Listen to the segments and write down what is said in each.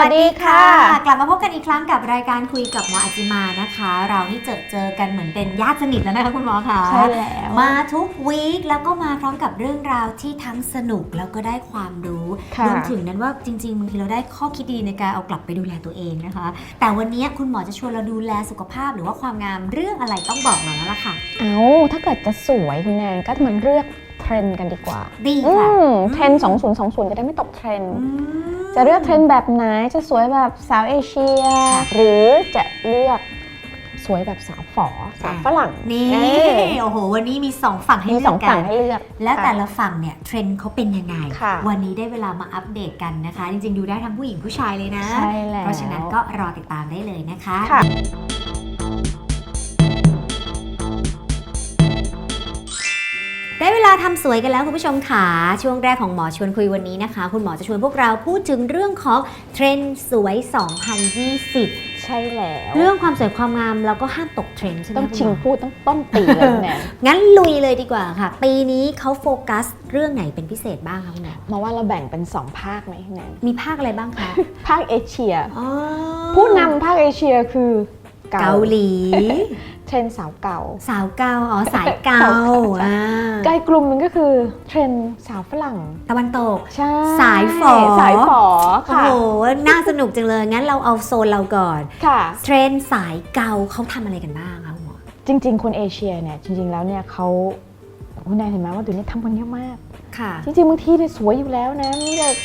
วัสดีค่ะ กลับมาพบกันอีกครั้งกับรายการคุยกับหมออาจิมานะคะ เรานี่เจอเจอกันเหมือนเป็นญาติสนิทแล้วนะคะคุณหมอคะใช่แล้วมาทุกวีคแล้วก็มาพร้อมกับเรื่องราวที่ทั้งสนุกแล้วก็ได้ความรู้ค่ะรวมถึงนั้นว่าจริงๆบางทีเราได้ข้อคิดดีในการเอากลับไปดูแลตัวเองนะคะ แต่วันนี้คุณหมอจะชวนเราดูแลสุขภาพหรือว่าความงามเรื่องอะไรต้องบอกหน่อยแล้วล่ะค่ะ เอาถ้าเกิดจะสวยคุณแนนก็มันเลือกเท รนด์กันดีกว่าดีอืค่ะ มเทรนด์2020 จะได้ไม่ตกเทรนด์อืมจะเลือกเทรนด์แบบไหน จะสวยแบบสาวเอเชียค่ะหรือจะเลือกสวยแบบสาวฝอสาวฝรั่งนี่ เออโอ้โห วันนี้มีสองฝั่งให้มีเลืสออกงกัฝั่งนให้เลือก และแต่ค่ะละฝั่งเนี่ยเทรนด์เขาเป็นยังไง ค่ะ วันนี้ได้เวลามาอัปเดตกันนะคะ จริงๆ ดูได้ทั้งผู้หญิงผู้ชายเลยนะ ใช่แล้ว เพราะฉะนั้นก็รอติดตามได้เลยนะคะ ค่ะ ได้เวลาทำสวยกันแล้วคุณผู้ชมค่ะช่วงแรกของหมอชวนคุยวันนี้นะคะ คุณหมอจะชวนพวกเราพูดถึงเรื่องของเทรนด์สวย 2020ใช่แล้ว เรื่องความสวยความงามเราก็ห้ามตกเทรนด์ใช่ไหมต้องคุณชิงหมอพูดต้องต้นตีเลยคุณแนนงั้นลุยเลยดีกว่าค่ะ ปีนี้เขาโฟกัสเรื่องไหนเป็นพิเศษบ้างคะคุณหมอมาว่าเราแบ่งเป็น 2 ภาคไหมคุณแนนมีภาคอะไรบ้างคะ ภาคเอเชียอ๋อผู้นำภาคเอเชียคือ เกาหลี เทรนด์สาวเก่า สาวเกาอ๋อสายเกาสาวเกาอ่าใกล้กลุ่มหนึงก็คือเทรนด์สาวฝรั่ง ตะวันตก ใช่สายฝอ สายฝอโอ้ค่ะ โหน่าสนุกจังเลย งั้นเราเอาโซนเราก่อน ค่ะ เทรนด์สายเกาเขาทำอะไรกันบ้างคะคุณหมอจริง ๆ คนเอเชียเนี่ยจริง ๆ แล้วเนี่ยเขาคุณนายเห็นไหมว่าเดี๋ยวนี้ทำกันเยอะมาก ค่ะ จริงๆบางทีเนี่ยสวยอยู่แล้วนะนี่แบบ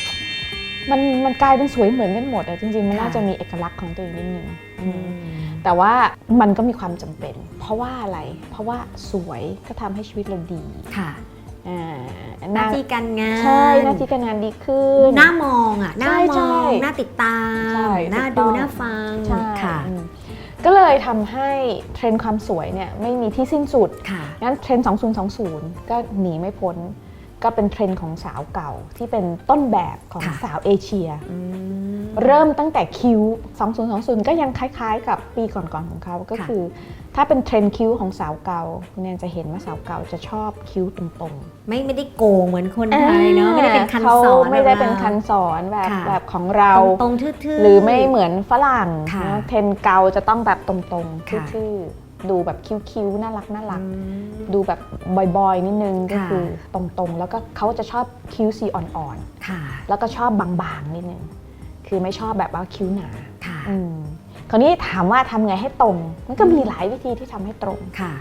มันมันกลายเป็นสวยเหมือนกันหมดอะจริงๆ มันน่าค่ะจะมีเอกลักษณ์ของตัวเองนิดนึงอืมแต่ว่ามันก็มีความจำเป็น เพราะว่าอะไร เพราะว่าสวยก็ทำให้ชีวิตเราดีค่ะ อ่าหน้าที่การงานใช่หน้าที่การงานดีขึ้น หน้ามองอะหน้ามใช่องใช่หน้าติดตามใช่หน้าถูกต้ดูอง หน้าฟังใช่ค่ะอืมก็เลยทำให้เทรนด์ความสวยเนี่ยไม่มีที่สิ้นสุด ค่ะ งั้นเทรนด์2020 ก็หนีไม่พ้น ก็เป็นเทรนด์ของสาวเก่าที่เป็นต้นแบบของค่ะ สาวเอเชียอืมเริ่มตั้งแต่คิ้ว 2020 ก็ยังคล้ายๆ กับปีก่อนๆของเขาก็ค่ะคือ ถ้าเป็นเทรนด์คิ้วของสาวเก่าคุณแนนจะเห็นว่าสาวเก่าจะชอบคิ้วตรงๆ ไม่ไม่ได้โกงเหมือนคนไทยเนาะไม่ได้เป็นคันขาสอนไม่ได้แบบเป็นราคันสอนแบบค่ะ แบบของเราตรงๆทื่อๆ หรือไม่เหมือนฝรั่งค่ะนะเทรนด์เกาจะต้องแบบตรงๆค่ะ ทื่อๆ ดูแบบคิ้วๆน่ารักน่ารักอืมดูแบบบอยๆนิดนึงก็ค่ะคือตรงๆ แล้วก็เขาจะชอบคิ้วสีอ่อนค่ะๆแล้วก็ชอบบางๆนิดนึงคือไม่ชอบแบบว่าคิ้วหนาค่ะอืมคราวนี้ถามว่าทำไงให้ตรง มันก็มีหลายวิธีที่ทำให้ตรงค่ะ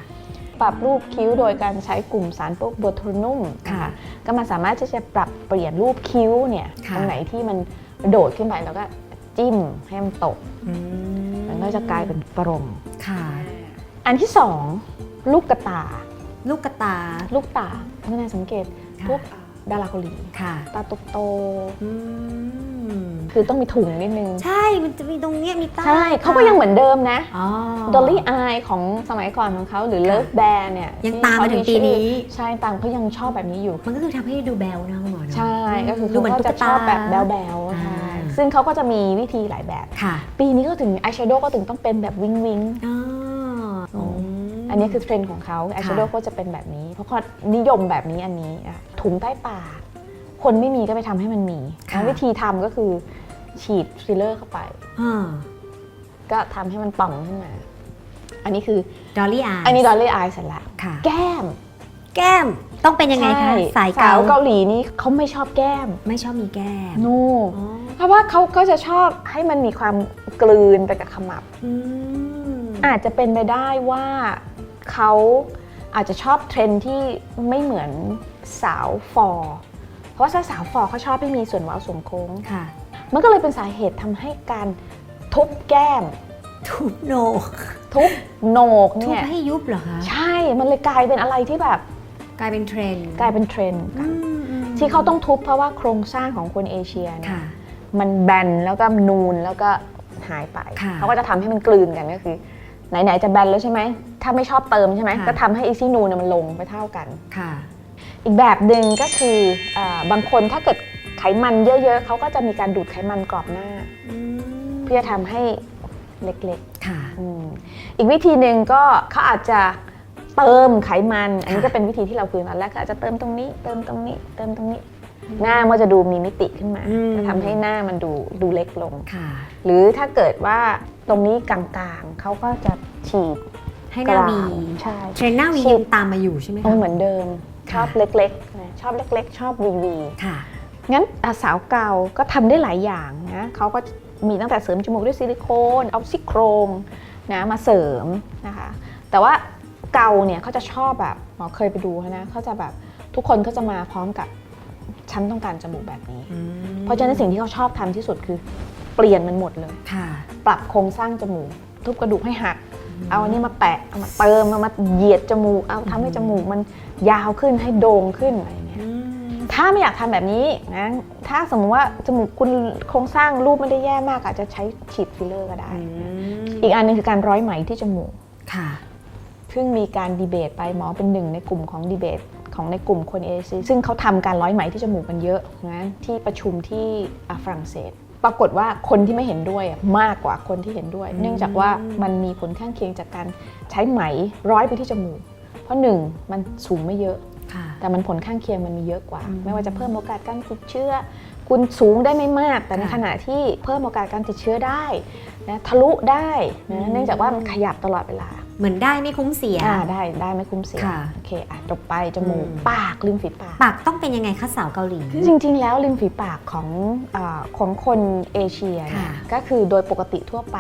ปรับรูปคิ้วโดยการใช้กลุ่มสารพวกโบทูนุ่มค่ะก็มันสามารถที่จะปรับเปลี่ยนรูปคิ้วเนี่ยค่ะตรงไหนที่มันโดดขึ้นไปแล้วก็จิ้มให้มันตกอืมันก็จะกลายเป็นตรงค่ะ อันที่สองลูกกระตา ลูกกระตา ลูกตาคุณนายสังเกตค่ะพวกดาราเกาหลีค่ะตาโตอืมๆคือต้องมีถุงนิดนึง ใช่ มันจะมีตรงเนี้ยมีใต้ใช่เขาก็ยังเหมือนเดิมนะอ๋อดอลลี่อายของสมัยก่อนของเขาหรือค่ะเลิฟแบร์เนี่ย ยังที่ตามมาถึงเขปีนี้ชื่อใช่ตามเขายังชอบแบบนี้อยู่ มันก็คือทำให้ดูแบลนะคุณหมอเนอะใช่ ก็คือดูเขาเหมือนก็ตุ๊กจะชตาอบแบบแบลๆอ่าใช่ซึ่งเขาก็จะมีวิธีหลายแบบค่ะปีนี้ก็ถึงอายแชโดว์ก็ถึงต้องเป็นแบบวิงวิงอ๋ออม อันนี้คือเทรนด์ของเขาอายแชโดว์ก็จะเป็นแบบนี้ เพราะเขานิยมแบบนี้อันนี้อะถุงใต้ปากคนไม่มีก็ไปทำให้มันมีค่ะวิธีทำก็คือฉีดฟิลเลอร์เข้าไปอ่าก็ทำให้มันป่องขึ้นมา อันนี้คือดอลลี่อายอันนี้ดอลลี่อายเสร็จละค่ะแก้ม แก้มต้องเป็นยังไงคะใช่สายเกาสวเกาหลีนี่เขาไม่ชอบแก้ม ไม่ชอบมีแก้มโนอ๋อเพราะว่าเขาก็จะชอบให้มันมีความกลืนไปกับขมับอืมอาจจะเป็นไปได้ว่า เขาอาจจะชอบเทรนด์ที่ไม่เหมือนสาวฟอร์เพราะว่าสาวๆฟอเขาชอบให้มีส่วนเว้าส่วนโค้งค่ะ มันก็เลยเป็นสาเหตุทำให้การทุบแก้ม ทุบโหนกทุบโหนกทุบเนี่ยให้ยุบเหรอคะใช่มันเลยกลายเป็นอะไรที่แบบกลายเป็นเทรนด์กลายเป็นเทรนด์อืมอืมที่เขาต้องทุบเพราะว่าโครงสร้างของคนเอเชียเนี่ย ค่ะ มันแบนแล้วก็นูนแล้วก็หายไป ค่ะ เขาก็จะทำให้มันกลืนกันก็คือ ไหนๆจะแบนแล้วใช่ไหม ถ้าไม่ชอบเติมใช่ไหม ค่ะ ก็ทำให้อีซี่นูนเนยมันลงไปเท่ากัน ค่ะ อีกแบบหนึ่งก็คือเออบางคนถ้าเกิดไขมันเยอะๆ เขาก็จะมีการดูดไขมันกรอบหน้า เพื่อทำให้เล็กค่ะ ๆอืมอีกวิธีหนึ่งก็เขาอาจจะเติมไขมัน อันนี้ค่ะก็เป็นวิธีที่เราคุยมาแล้วก็อาจจะเติมตรงนี้ เติมตรงนี้ เติมตรงนี้ หน้ามันจะดูมีมิติขึ้นมาจะทำให้หน้ามันดูดูเล็กลง ค่ะ หรือถ้าเกิดว่า ตรงนี้กลางๆ เขาก็จะฉีดให้หน้าวีกลงใช่ เทรนด์หน้าวีฉีด ยังตามมาอยู่ใช่ไหมเอาคะเหมือนเดิม ชค่ะ อบเล็กๆนะชอบเล็ก ๆ ชอบวีวี ค่ะ งั้นอะสาวเก่าก็ทำได้หลายอย่างนะเขาก็มีตั้งแต่เสริมจมูกด้วยซิลิโคนเอาซี่โครงนะมาเสริมนะคะ แต่ว่าเกาเนี่ยเขาจะชอบแบบหมอเคยไปดูนะเขาจะแบบทุกคนเขาจะมาพร้อมกับฉันต้องการจมูกแบบนี้ เพราะฉะนั้นสิ่งที่เขาชอบทำที่สุดคือ เปลี่ยนมันหมดเลย ค่ะ ปรับโครงสร้างจมูก ทุบกระดูกให้หัก เอาอันนี้มาแปะเอามาเติมเอามาเหยียดจมูก เอาทำให้จมูกมันยาวขึ้นให้โด่งขึ้นอะไรอย่างเงี้ย ถ้าไม่อยากทำแบบนี้นะถ้าสมมติว่าจมูกคุณโครงสร้างรูปไม่ได้แย่มาก อาจจะใช้ฉีดฟิลเลอร์ก็ได้ อีกอันหนึงคือการร้อยไหมที่จมูก ค่ะซึ่งมีการดีเบตไปหมอเป็นหนึ่งในกลุ่มของดีเบตของในกลุ่มคนเอเชียซึ่งเขาทำการร้อยไหมที่จมูกกันเยอะนะที่ประชุมที่อะฝรั่งเศส ปรากฏว่าคนที่ไม่เห็นด้วยอะมากกว่าคนที่เห็นด้วย เนื่องจากว่ามันมีผลข้างเคียงจากการใช้ไหมร้อยไปที่จมูก เพราะหนึ่งมันสูงไม่เยอะค่ะแต่มันผลข้างเคียงมันมีเยอะกว่าอืมไม่ว่าจะเพิ่มโอกาสการติดเชื้อ คุณสูงได้ไม่มาก แต่ในค่ะขณะที่เพิ่มโอกาสการติดเชื้อได้นะทะลุได้อืนะมเนื่องจากว่ามันขยับตลอดเวลา เหมือนได้ไม่คุ้มเสีย อ่าได้ได้ไม่คุ้มเสียค่ะโอเคอะจบไปจมูกอืม ปากริมฝีปาก ปากต้องเป็นยังไงคะสาวเกาหลี จริง ๆ แล้วริมฝีปากของอาของคนเอเชียเนี่ยค่ะ ก็คือโดยปกติทั่วไป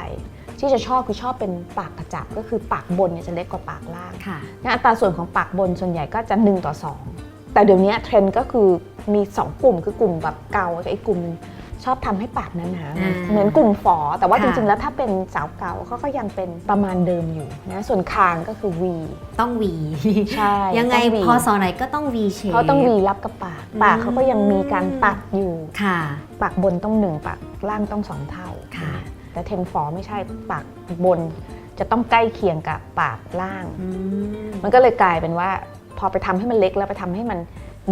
ที่จะชอบคือชอบเป็นปากกระจับก็คือปากบนเนี่ยจะเล็กกว่าปากล่างค่ะ งั้นอัตราส่วนของปากบนส่วนใหญ่ก็จะ1ต่อ2 แต่เดี๋ยวนี้เทรนด์ก็คือมี 2 กลุ่มคือกลุ่มแบบเกากับอีกกลุ่มหนึง ชอบทำให้ปากหนาอ่าๆเหมือนกลุ่มฝอ แต่ว่าค่ะจริงๆ แล้วถ้าเป็นสาวเก่าเขาก็ยังเป็นประมาณเดิมอยู่นะส่วนคางก็คือ V ต้องวีใช่ยังไงต้อง V พอสอไหนก็ต้องวีเชฟเขาต้อง V รับกับปาก ปากเขาก็ยังมีการตัดอยู่ค่ะ ปากบนต้องหนึ่งปากล่างต้องสองเท่าค่ะ แต่เทนฟอร์ไม่ใช่ปากบนจะต้องใกล้เคียงกับปากล่างอืมมันก็เลยกลายเป็นว่า พอไปทำให้มันเล็กแล้วไปทำให้มัน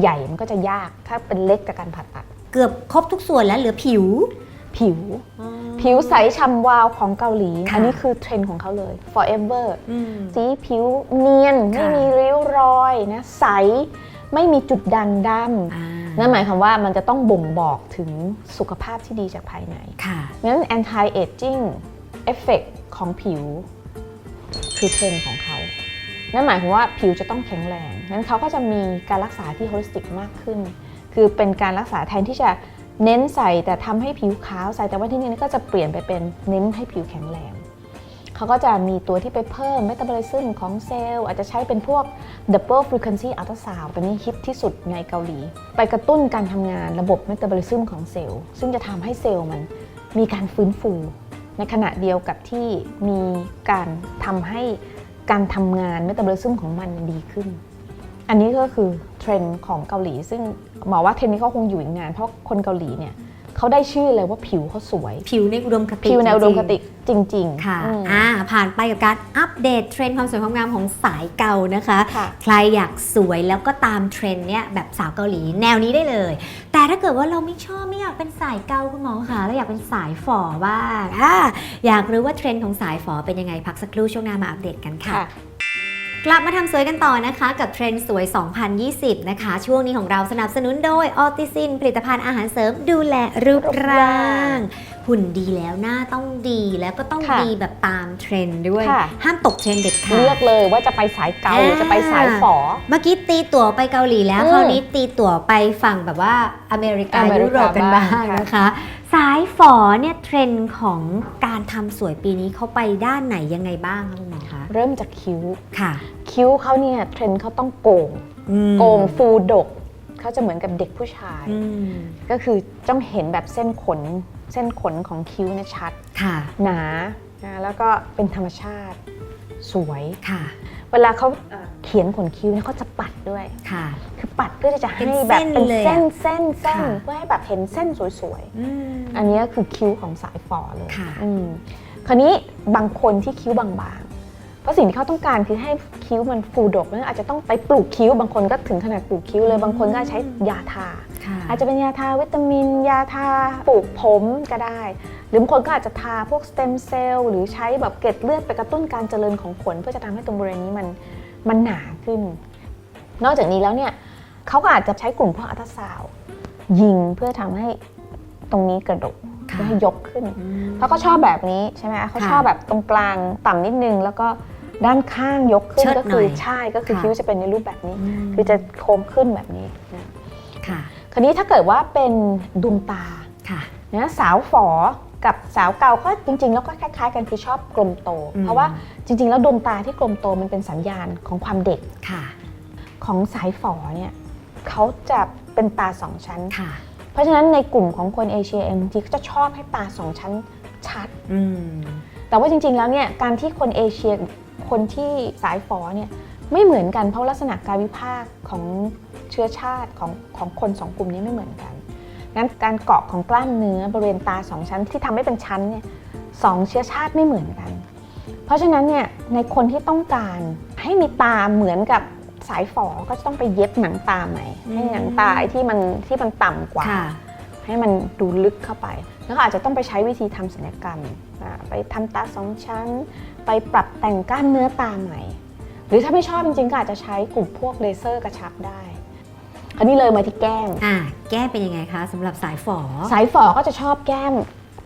ใหญ่มันก็จะยาก ถ้าเป็นเล็กจากการผ่าตัด เกือบครบทุกส่วนแล้วเหลือผิว ผิว ผิวใสฉ่ำวาวของเกาหลี ค่ะอันนี้คือเทรนด์ของเขาเลย forever อืมสีผิวเนียนค่ะไม่มีริ้วรอยนะใสไม่มีจุดด่างดำอ่านั่นหมายความว่ามันจะต้องบ่งบอกถึงสุขภาพที่ดีจากภายใน ค่ะ งั้น anti aging effect ของผิว คือเทรนด์ของเขา นั่นหมายความว่าผิวจะต้องแข็งแรง งั้นเขาก็จะมีการรักษาที่ holistic มากขึ้น คือเป็นการรักษาแทนที่จะเน้นใส่แต่ทำให้ผิวขาวใส่แต่ว่าที่นี่ก็จะเปลี่ยนไปเป็นเน้นให้ผิวแข็งแรงเขาก็จะมีตัวที่ไปเพิ่ม metabolism ของเซลล์อาจจะใช้เป็นพวก double frequency ultrasound ตัวนี้ฮิตที่สุดในเกาหลี ไปกระตุ้นการทำงานระบบ metabolism ของเซลล์ ซึ่งจะทำให้เซลล์มันมีการฟื้นฟู ในขณะเดียวกับที่มีการทำให้การทำงาน metabolism ของมันดีขึ้น อันนี้ก็คือเทรนด์ของเกาหลี ซึ่งหมอว่าเทรนด์นี้เขาคงอยู่อีกนาน เพราะคนเกาหลีเนี่ยเขาได้ชื่อเลยว่าผิวเขาสวย ผิวในอุดมคติผิวในอุดมคติจริงจริงๆค่ะอืมอ่าผ่านไปกับการอัปเดตเทรนด์ความสวยความงามของสายเกานะคะค่ะใครอยากสวยแล้วก็ตามเทรนด์เนี้ยแบบสาวเกาหลีแนวนี้ได้เลย แต่ถ้าเกิดว่าเราไม่ชอบไม่อยากเป็นสายเกาคุณหมอค่ะเราอยากเป็นสายฝ่อบ้างอ่าอยากรู้ว่าเทรนด์ของสายฝ่อเป็นยังไงพักสักครู่ช่วงหน้ามาอัปเดตกันค่ะค่ะ กลับมาทำสวยกันต่อนะคะ กับเทรนด์สวย 2020 นะคะ ช่วงนี้ของเราสนับสนุนโดยออติซิน ผลิตภัณฑ์อาหารเสริมดูแลรูปรูปร่ร่าางงหุ่นดีแล้วหน้าต้องดีแล้วก็ต้องค่ะดีแบบตามเทรนด์ด้วย ค่ะ ห้ามตกเทรนด์เด็ดขาเลือด กเลยว่าจะไปสายเกาหรือจะไปสายฝอ เมื่อกี้ตีตั๋วไปเกาหลีแล้ว อืมคราวนี้ตีตั๋วไปฝั่งแบบว่าอเมริกาอเมริกายุโรปกันบ้างบ้างค่ะ นะคะ สายฝอเนี่ยเทรนด์ของการทำสวยปีนี้เขาไปด้านไหนยังไงบ้างคะคุณหมอคะเริ่มจากคิ้ว ค่ะคิ้วเขาเนี่ยเทรนด์เขาต้องโกง อืมโกงฟูดก เขาจะเหมือนกับเด็กผู้ชาย อืมก็คือต้องเห็นแบบเส้นขน เส้นขนของคิ้วเนี่ยชัด ค่ะหนานะแล้วก็เป็นธรรมชาติ สวย ค่ะ เวลาเขาเอ่อเขียนขนคิ้วเนี่ยเขาจะปัดด้วยค่ะ คือปัดเพื่อที่จะให้เป็นแบบเส้นเป็นเลยอะเส้นเส้นเส้นค่ะเพื่อให้แบบเห็นเส้นสวยอืมๆอันนี้ก็คือคิ้วของสายฝอเลยค่ะอืมคราวนี้บางคนที่คิ้วบางๆเพราะสิ่งที่เขาต้องการคือให้คิ้วมันฟูดกแล้วอาจจะต้องไปปลูกคิ้ว บางคนก็ถึงขนาดปลูกคิ้วเลย บางคนก็ใช้ยาทาค่ะอาจจะเป็นยาทาวิตามิน ยาทาปลูกผมก็ได้ หรือบางคนก็อาจจะทาพวกสเต็มเซลล์หรือใช้แบบเกล็ดเลือดไปกระตุ้นการเจริญของขน เพื่อจะทำให้ตรงบริเวณนี้มัน มันหนาขึ้น นอกจากนี้แล้วเนี่ยเขาก็อาจจะใช้กลุ่มพวกอัลตราซาวด์ยิงเพื่อทำให้ตรงนี้กระดกค่ะเพื่อให้ยกขึ้นอืมเพราะเขาชอบแบบนี้ใช่ไหมเขาค่ะชอบแบบตรงกลางต่ำนิดนึง แล้วก็ด้านข้างยกขึ้นเชิดก็หน่คืออยใช่ก็คือค่ะคิ้วจะเป็นในรูปแบบนี้มคือจะโค้งขึ้นแบบนี้นะค่ะ คราวนี้ถ้าเกิดว่าเป็นดวงตาค่ะนะสาวฝอ กับสาวเก่าก็จริง ๆ แล้วก็คล้าย ๆ กันคือชอบกลมโตอืมเพราะว่าจริง ๆ แล้วดวงตาที่กลมโตมันเป็นสัญญาณของความเด็กค่ะของสายฝอเนี่ยเขาจะเป็นตาสองชั้นค่ะเพราะฉะนั้นในกลุ่มของคนเอเชียเองบางทีก็จะชอบให้ตาสองชั้นชัดอืมแต่ว่าจริง ๆ แล้วเนี่ยการที่คนเอเชียคนที่สายฝอเนี่ยไม่เหมือนกันเพราะลักษณะการวิพากษ์ของเชื้อชาติของของคนสองกลุ่มนี้ไม่เหมือนกัน งั้นการเกาะของกล้ามเนื้อบริเวณตาสองชั้นที่ทำให้เป็นชั้นเนี่ยสองเชื้อชาติไม่เหมือนกัน เพราะฉะนั้นเนี่ยในคนที่ต้องการให้มีตาเหมือนกับสายฝอก็จะต้องไปเย็บหนังตาใหม่ให้หนังตาไอ้ที่มันที่มันต่ำกว่าค่ะให้มันดูลึกเข้าไป แล้วก็อาจจะต้องไปใช้วิธีทำศัลยกรรมอ่าไปทำตาสองชั้น ไปปรับแต่งกล้ามเนื้อตาใหม่ หรือถ้าไม่ชอบจริงๆก็อาจจะใช้กลุ่มพวกเลเซอร์กระชับได้ อันนี้เลยมาที่แก้ม อ่าแก้เป็นยังไงคะสำหรับสายฝอสายฝอก็จะชอบแก้ม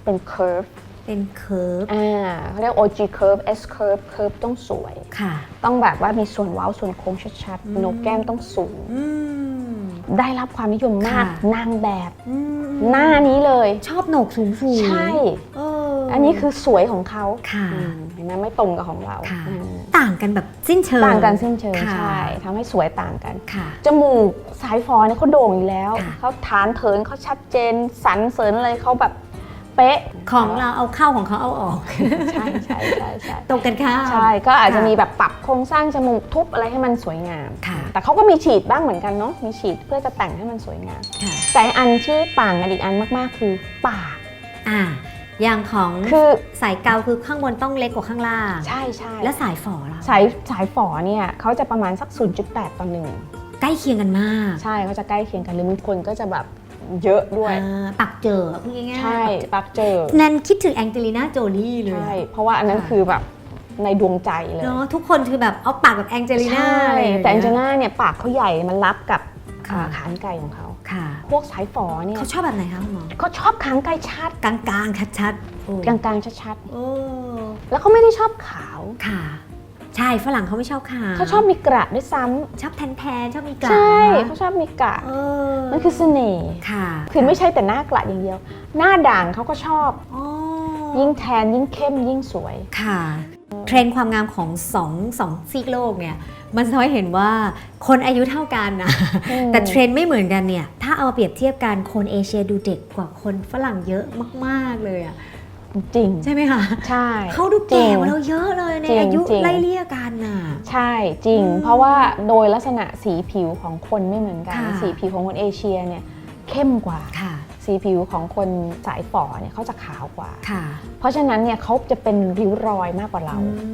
เป็น curve เป็นเคิร์ฟอ่าเขาเรียก OG curve S curve curve ต้องสวย ค่ะ ต้องแบบว่ามีส่วนเว้าส่วนโค้งชัดอืมๆโหนกแก้มต้องสูง อืม ได้รับความนิยมมากค่ะ นางแบบ อืมหน้านี้เลย ชอบโหนกสูงสูงใช่ เอออันนี้คือสวยของเขาค่ะ อืมเห็นไหมไม่ตรงกับของเราค่ะ อืมต่างกันแบบสิ้นเชิง ต่างกันสิ้นเชิงค่ะ ใช่ทำให้สวยต่างกัน ค่ะ จมูกสายฟอเนี่ยเขาโด่งอยู่แล้วค่ะเขาฐานเถินเขาชัดเจนสันเสริญอะไรเขาแบบเป๊ะของเราเอาเข้าของเขาเอาออกใช่ใช่ใช่ใช่ตรงกันข้ามใช่ก็อาจจะค่ะมีแบบปรับโครงสร้างจมูกทุบอะไรให้มันสวยงามค่ะแต่เขาก็มีฉีดบ้างเหมือนกันเนาะมีฉีดเพื่อจะแต่งให้มันสวยงามค่ะแต่อันที่ต่างกันอีกอันมากๆคือปากอ่าอย่างของคือสายเกาคือข้างบนต้องเล็กกว่าข้างล่าง ใช่ใช่และสายฝอล่ะสายสายฝอเนี่ยเขาจะประมาณสัก 0.8 ต่อหนึ่ง ใกล้เคียงกันมาก ใช่เขาจะใกล้เคียงกันหรือบางคนก็จะแบบเยอะด้วย อ่าปากเจอพูดง่ายๆใช่ปักเจอแนนคิดถึงแองเจลิน่าโจลี่เลยใช่อะเพราะว่าอันนั้นค่ะคือแบบในดวงใจเลย เนาะทุกคนคือแบบเอาปากแบบแองเจลิน่าใช่อะไรอย่างเงี้ยแต่แองเจล่าเนี่ยปากเขาใหญ่มันรับกับค่ะ อ่าขานไก่ของเขา ค่ะ พวกสายฝอเนี่ยเขาชอบแบบไหนคะคุณหมอเขาชอบขางไก่ชัดกลางๆชัดๆโอ้กลางๆชัดโอ้ๆแล้วเขาไม่ได้ชอบขาว ค่ะ ใช่ฝรั่งเขาไม่ชอบขาวเขาชอบมีกระด้วยซ้ำชอบแทนๆชอบมีกระใช่นะเขาชอบมีกระเออมันคือเสน่ห์ค่ะคือไม่ใช่แต่หน้ากระอย่างเดียว หน้าด่างเขาก็ชอบ อ๋อยิ่งแทนยิ่งเข้มยิ่งสวย ค่ะ เทรนด์ความงามของสองสองซีกโลกเนี่ย มันสะท้อนให้เห็นว่าคนอายุเท่ากันนะ อืม แต่เทรนด์ไม่เหมือนกันเนี่ย ถ้าเอามาเปรียบเทียบกันคนเอเชียดูเด็กกว่าคนฝรั่งเยอะมาก ๆ เลยอะ จริง ใช่ไหมคะใช่ เขาดูแก่กว่าเราเยอะเลยในจริงอายุจริง ไล่เลี่ยกันน่ะ ใช่จริง อืมเพราะว่าโดยลักษณะสีผิวของคนไม่เหมือนกัน ค่ะ สีผิวของคนเอเชียเนี่ยเข้มกว่า ค่ะ สีผิวของคนสายฝอเนี่ยเขาจะขาวกว่า ค่ะเพราะฉะนั้นเนี่ยเขาจะเป็นริ้วรอยมากกว่าเรา อื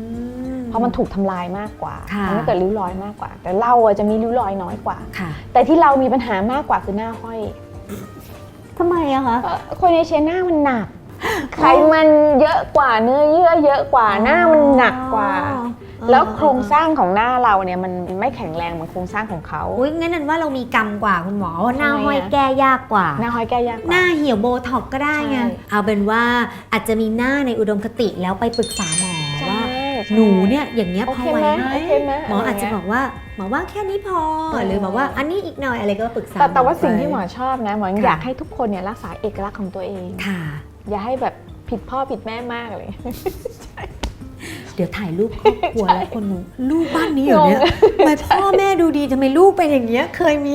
มเพราะมันถูกทำลายมากกว่าค่ะ ทำให้เกิดริ้วรอยมากกว่า แต่เราอะจะมีริ้วรอยน้อยกว่า ค่ะแต่ที่เรามีปัญหามากกว่าคือหน้าห้อยทำไมอะคะ เอ่อคนเอเชียหน้ามันหนัก ไขมันเยอะกว่าเนื้อเยื่อเยอะกว่าหน้ามันหนักกว่า แล้วโครงสร้างของหน้าเราเนี่ยมันไม่แข็งแรงเหมือนโครงสร้างของเขา อุ้ยงั้นนั่นว่าเรามีกรรมกว่าคุณหมอว่าหน้าทำไมอะห้อยแก้ยากกว่า หน้าห้อยแก้ยากกหว่าน้าเหี่ยวโบท็อกก็ได้ไงใช่เอาเป็นว่าอาจจะมีหน้าในอุดมคติแล้วไปปรึกษาหมอใช่ว่าใช่หนูเนี่ยอย่างเงี้ยโอพอเคไหวไหมไหมโอเคไหมหมออาจจะอะไรเงี้ยบอกว่าหมอว่าแค่นี้พอเออหรือบอกว่าอันนี้อีกหน่อยอะไรก็ปรึกษาแต่แต่ว่าไปสิ่งที่หมอชอบนะหมอค่ะอยากให้ทุกคนเนี่ยรักษาเอกลักษณ์ของตัวเองค่ะ อย่าให้แบบผิดพ่อผิดแม่มากเลย เดี๋ยวถ่ายรูปครอบครัวแล้วคนงงลูกบ้านนี้เหรอเนี่ยงงทำไมพ่อแม่ดูดีทำไมลูกเป็นอย่างเงี้ยเคยมี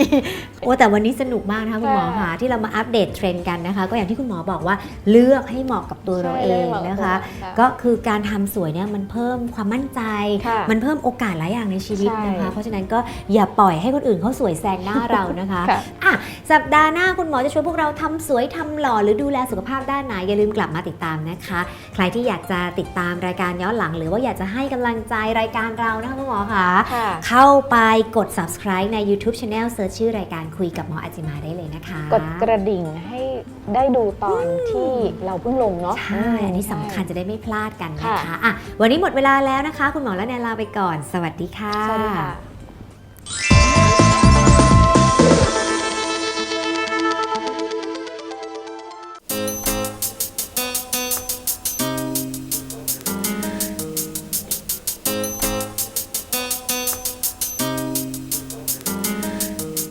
โอ้แต่วันนี้สนุกมากนะคะคุณหมอค่ะค่ะที่เรามาอัปเดตเทรนด์กันนะคะ ก็อย่างที่คุณหมอบอกว่าเลือกให้เหมาะกับตัวเราเองนะคะ ก็คือการทำสวยเนี่ยมันเพิ่มความมั่นใจค่ะมันเพิ่มโอกาสหลายอย่างในชีวิตนะคะใช่เพราะฉะนั้นก็อย่าปล่อยให้คนอื่นเขาสวยแซงหน้าเรานะคะค่ะอะสัปดาห์หน้าคุณหมอจะชวนพวกเราทำสวยทำหล่อหรือดูแลสุขภาพด้านไหนอย่าลืมกลับมาติดตามนะคะ ใครที่อยากจะติดตามรายการย้อนหลังหรือว่าอยากจะให้กำลังใจรายการเรานะคะคุณหมอค่ะค่ะเข้าไปกด subscribe ใน YouTube Channel เซิร์ชชื่อรายการคุยกับหมออาจิมาได้เลยนะคะ กดกระดิ่งให้ได้ดูตอนที่เราเพิ่งลงเนาะใช่อันนี้สำคัญจะได้ไม่พลาดกันนะค่ะคะอะวันนี้หมดเวลาแล้วนะคะ คุณหมอและแนนลาไปก่อน สวัสดีค่ะ สวัสดีค่ะ